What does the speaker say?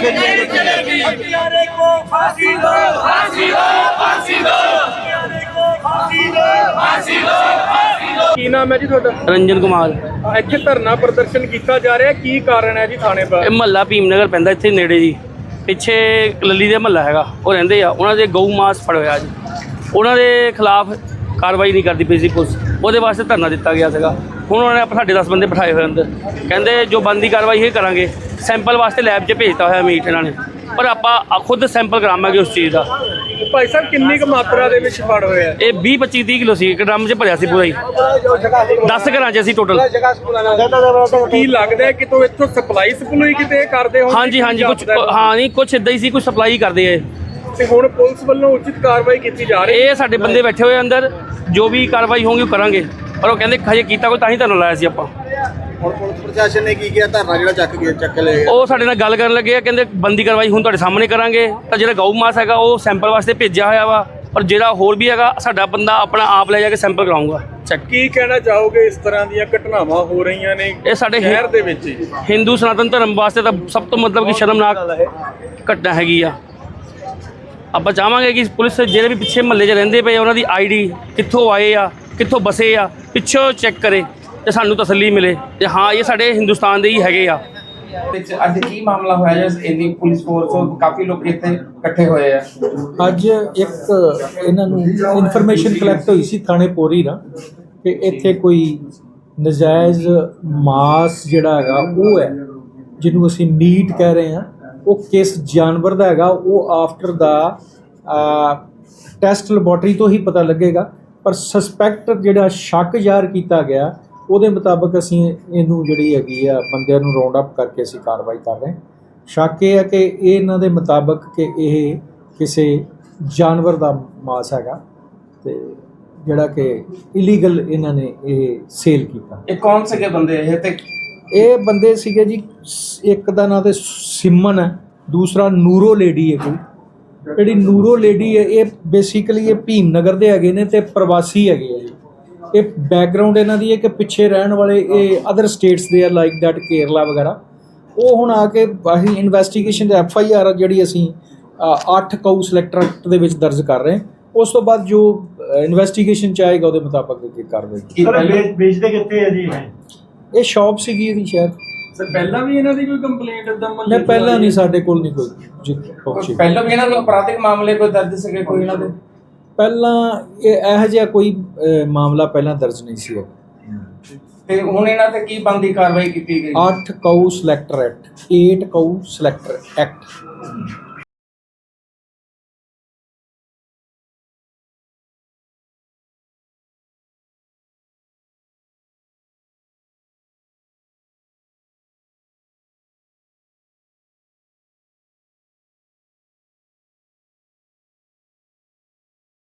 चलेगी हत्यारे को फांसी दो फांसी दो फांसी दो हत्यारे को फांसी दो फांसी दो ਕੀ ਨਾਮ ਹੈ ਜੀ ਤੁਹਾਡਾ ਰੰਜਨ ਕੁਮਾਰ ਅ, ਇੱਥੇ ਧਰਨਾ ਪ੍ਰਦਰਸ਼ਨ ਕੀਤਾ ਜਾ ਰਿਹਾ ਕੀ ਕਾਰਨ ਹੈ ਜੀ ਥਾਣੇ ਪਰ ਇਹ ਮਹੱਲਾ ਭੀਮਨਗਰ ਪੈਂਦਾ ਇੱਥੇ ਨੇੜੇ ਜੀ ਪਿੱਛੇ ਇੱਕ ਲੱਲੀ ਦੇ ਮਹੱਲਾ ਹੈਗਾ ਉਹ ਰਹਿੰਦੇ ਆ ਉਹਨਾਂ ਦੇ ਗਊ ਮਾਸ ਫੜ ਹੋਇਆ ਜੀ ਉਹਨਾਂ ਦੇ ਖਿਲਾਫ ਕਾਰਵਾਈ ਨਹੀਂ ਕਰਦੀ ਪਈ ਸੀ ਪੁਲਿਸ ਉਹਦੇ ਵਾਸਤੇ ਧਰਨਾ ਦਿੱਤਾ ਗਿਆ ਸੀਗਾ ਹੁਣ ਉਹਨਾਂ ਨੇ ਆਪਣੇ ਸਾਡੇ 10 ਬੰਦੇ ਬਿਠਾਏ ਹੋਏ ਅੰਦਰ ਕਹਿੰਦੇ ਜੋ ਬੰਦੀ ਕਾਰਵਾਈ ਇਹ ਕਰਾਂਗੇ ਸੈਂਪਲ ਵਾਸਤੇ ਲੈਬ 'ਚ ਭੇਜਤਾ ਹੋਇਆ ਮੀਟ ਇਹਨਾਂ ਨੇ। ਪਰ ਆਪਾਂ ਖੁਦ ਸੈਂਪਲ ਕਰਾਵਾਂਗੇ ਉਸ ਚੀਜ਼ ਦਾ। ਭਾਈ ਸਾਹਿਬ ਕਿੰਨੀ ਕੁ ਮਾਤਰਾ ਦੇ ਵਿੱਚ ਫੜ ਹੋਇਆ? ਇਹ 20 25 30 ਕਿਲੋ ਸੀ ਇੱਕ ਡਰਮ 'ਚ ਭਰਿਆ ਸੀ ਪੂਰਾ ਹੀ। 10 ਘਰਾਂ 'ਚ ਅਸੀਂ ਟੋਟਲ ਕੀ ਲੱਗਦਾ ਹੈ ਕਿ ਤੋ ਇੱਥੋਂ ਸਪਲਾਈ ਸਪਲਾਈ ਕਿਤੇ ਕਰਦੇ ਹੋ ਹਾਂਜੀ ਹਾਂਜੀ ਕੁਝ ਹਾਂ? ਨਹੀਂ ਕੁਝ ਇਦਾਂ ਹੀ ਸੀ ਕੁਝ ਸਪਲਾਈ ਕਰਦੇ ਇਹ। ਤੇ ਹੁਣ ਪੁਲਿਸ ਵੱਲੋਂ ਉਚਿਤ ਕਾਰਵਾਈ ਕੀਤੀ ਜਾ ਰਹੀ ਹੈ? ਇਹ ਸਾਡੇ ਬੰਦੇ ਬੈਠੇ ਹੋਏ ਅੰਦਰ ਜੋ ਵੀ ਕਾਰਵਾਈ ਹੋਊਗੀ ਉਹ ਕਰਾਂਗੇ। ਪਰ ਉਹ ਕਹਿੰਦੇ ਹਜੇ ਕੀਤਾ ਕੋਈ ਤਾਂ ਹੀ ਤੁਹਾਨੂੰ ਲਾਇਆ ਸੀ ਆਪਾਂ। ਹੁਣ ਪੁਲਿਸ ਪ੍ਰਸ਼ਾਸਨ ਨੇ ਕੀ ਕੀਤਾ ਧਰਨਾ ਜਿਹੜਾ ਚੱਕ ਗਿਆ ਚੱਕ ਲਏ ਉਹ ਸਾਡੇ ਨਾਲ ਗੱਲ ਕਰਨ ਲੱਗੇ ਆ ਕਹਿੰਦੇ ਬੰਦੀ ਕਾਰਵਾਈ ਹੁਣ ਤੁਹਾਡੇ ਸਾਹਮਣੇ ਕਰਾਂਗੇ। ਤਾਂ ਜਿਹੜਾ ਗਊ ਮਾਸ ਹੈਗਾ ਉਹ ਸੈਂਪਲ ਵਾਸਤੇ ਭੇਜਿਆ ਹੋਇਆ ਵਾ। ਪਰ ਜਿਹੜਾ ਹੋਰ ਵੀ ਹੈਗਾ ਸਾਡਾ ਬੰਦਾ ਆਪਣਾ ਆਪ ਲੈ ਜਾ ਕੇ ਸੈਂਪਲ ਕਰਾਊਗਾ। ਚੈੱਕ ਕੀ ਕਹਿਣਾ ਚਾਹੋਗੇ ਇਸ ਤਰ੍ਹਾਂ ਦੀਆਂ ਘਟਨਾਵਾਂ ਹੋ ਰਹੀਆਂ ਨੇ ਇਹ ਸਾਡੇ ਸ਼ਹਿਰ ਦੇ ਵਿੱਚ? ਹੀ ਹਿੰਦੂ ਸਨਾਤਨ ਧਰਮ ਵਾਸਤੇ ਤਾਂ ਸਭ ਤੋਂ ਮਤਲਬ ਕਿ ਸ਼ਰਮਨਾਕ ਘਟਨਾ ਹੈਗੀ ਆ। ਆਪਾਂ ਚਾਹਾਂਗੇ ਕਿ ਪੁਲਿਸ ਜਿਹੜੇ ਵੀ ਪਿੱਛੇ ਮਹੱਲੇ 'ਚ ਰਹਿੰਦੇ ਪਏ ਉਹਨਾਂ ਦੀ ਆਈਡੀ ਕਿੱਥੋਂ ਆਏ ਆ ਕਿੱਥੋਂ ਬਸੇ ਆ ਪਿੱਛੋਂ ਚੈੱਕ ਕਰੇ। ਤੇ ਸਾਨੂੰ ਤਸੱਲੀ ਮਿਲੇ ਤੇ ਹਾਂ ਇਹ ਸਾਡੇ ਹਿੰਦੁਸਤਾਨ ਦੇ ਹੀ ਹੈਗੇ ਆ। ਵਿੱਚ ਅੱਜ ਕੀ ਮਾਮਲਾ ਹੋਇਆ ਜਿਸ ਇੰਨੀ ਪੁਲਿਸ ਫੋਰਸ ਕਾਫੀ ਲੋਕ ਇੱਥੇ ਇਕੱਠੇ ਹੋਏ ਆ? ਅੱਜ ਇੱਕ ਇਹਨਾਂ ਨੂੰ ਇਨਫੋਰਮੇਸ਼ਨ ਕਲੈਕਟ ਹੋਈ ਸੀ ਥਾਣੇ ਪੋਰੀ ਨਾ ਕਿ ਇੱਥੇ ਕੋਈ ਨਜਾਇਜ਼ ਮਾਸ ਜਿਹੜਾ ਹੈਗਾ ਉਹ ਹੈ ਜਿਹਨੂੰ ਅਸੀਂ ਮੀਟ ਕਹਿ ਰਹੇ ਹਾਂ। ਉਹ ਕਿਸ ਜਾਨਵਰ ਦਾ ਹੈਗਾ ਉਹ ਆਫਟਰ ਦਾ ਟੈਸਟ ਲੈਬੋਰਟਰੀ ਤੋਂ ਹੀ ਪਤਾ ਲੱਗੇਗਾ। ਪਰ ਸਸਪੈਕਟ ਜਿਹੜਾ ਸ਼ੱਕ ਜ਼ਾਹਰ ਕੀਤਾ ਗਿਆ ਉਹਦੇ ਮੁਤਾਬਕ ਅਸੀਂ ਇਹਨੂੰ ਜਿਹੜੀ ਹੈਗੀ ਆ ਬੰਦਿਆਂ ਨੂੰ ਰਾਉਂਡ ਅਪ ਕਰਕੇ ਅਸੀਂ ਕਾਰਵਾਈ ਕਰ ਰਹੇ ਸ਼ੱਕ ਇਹ ਹੈ ਕਿ ਇਹ ਇਹਨਾਂ ਦੇ ਮੁਤਾਬਕ ਕਿ ਇਹ ਕਿਸੇ ਜਾਨਵਰ ਦਾ ਮਾਸ ਹੈਗਾ ਤੇ ਜਿਹੜਾ ਕਿ ਇਲੀਗਲ ਇਹਨਾਂ ਨੇ ਇਹ ਸੇਲ ਕੀਤਾ। ਇਹ ਕੌਣ ਸੀਗੇ ਬੰਦੇ ਇਹ ਤੇ? ਇਹ ਬੰਦੇ ਸੀਗੇ ਜੀ ਇੱਕ ਦਾ ਨਾਂ ਤੇ ਸਿਮਨ ਹੈ ਦੂਸਰਾ ਨੂਰੋ ਲੇਡੀ ਹੈ ਕੋਈ। ਜਿਹੜੀ ਨੂਰੋ ਲੇਡੀ ਹੈ ਇਹ ਬੇਸਿਕਲੀ ਇਹ ਭੀਮਨਗਰ ਦੇ ਹੈਗੇ ਨੇ ਤੇ ਪ੍ਰਵਾਸੀ ਹੈਗੇ ਆ ਜੀ। ਇਹ ਬੈਕਗ੍ਰਾਉਂਡ ਇਹਨਾਂ ਦੀ ਹੈ ਕਿ ਪਿੱਛੇ ਰਹਿਣ ਵਾਲੇ ਇਹ ਅਦਰ ਸਟੇਟਸ ਦੇ ਆ ਲਾਈਕ ਦੈਟ ਕੇਰਲਾ ਵਗੈਰਾ। ਉਹ ਹੁਣ ਆ ਕੇ ਅਸੀਂ ਇਨਵੈਸਟੀਗੇਸ਼ਨ ਦੇ ਐਫ ਆਈ ਆਰ ਜਿਹੜੀ ਅਸੀਂ 8 ਕਾਊ ਸਿਲੈਕਟਰ ਐਕਟ ਦੇ ਵਿੱਚ ਦਰਜ ਕਰ ਰਹੇ ਹਾਂ। ਉਸ ਤੋਂ ਬਾਅਦ ਜੋ ਇਨਵੈਸਟੀਗੇਸ਼ਨ ਚ ਆਏਗਾ ਉਹਦੇ ਮੁਤਾਬਕ ਅੱਗੇ ਕਾਰਵਾਈ ਕੀ ਪਹਿਲੇ ਵੇਚਦੇ ਕਿੱਥੇ ਆ ਜੀ ਇਹ? ਇਹ ਸ਼ਾਪ ਸੀਗੀ ਇਹਦੀ ਸ਼ਾਇਦ। ਸਰ ਪਹਿਲਾਂ ਵੀ ਇਹਨਾਂ ਦੀ ਕੋਈ ਕੰਪਲੇਂਟ ਇਦਾਂ ਨਹੀਂ ਪਹਿਲਾਂ ਨਹੀਂ ਸਾਡੇ ਕੋਲ ਨਹੀਂ ਕੋਈ ਪਹਿਲਾਂ ਵੀ ਇਹਨਾਂ ਨੂੰ ਅਪਰਾਧਿਕ ਮਾਮਲੇ ਕੋਈ ਦਰਜ ਸੀਗੇ ਕੋਈ ਇਹਨਾਂ ਦੇ? ਪਹਿਲਾਂ ਇਹ ਇਹੋ ਜਿਹਾ ਕੋਈ ਅਹ, ਮਾਮਲਾ ਪਹਿਲਾਂ ਦਰਜ ਨਹੀਂ ਸੀ ਤੇ ਹੁਣ ਇਹਨਾਂ ਤੇ ਕੀ ਬੰਦੀ ਕਾਰਵਾਈ ਕੀਤੀ ਗਈ? 8 cow selector act 8 cow selector act.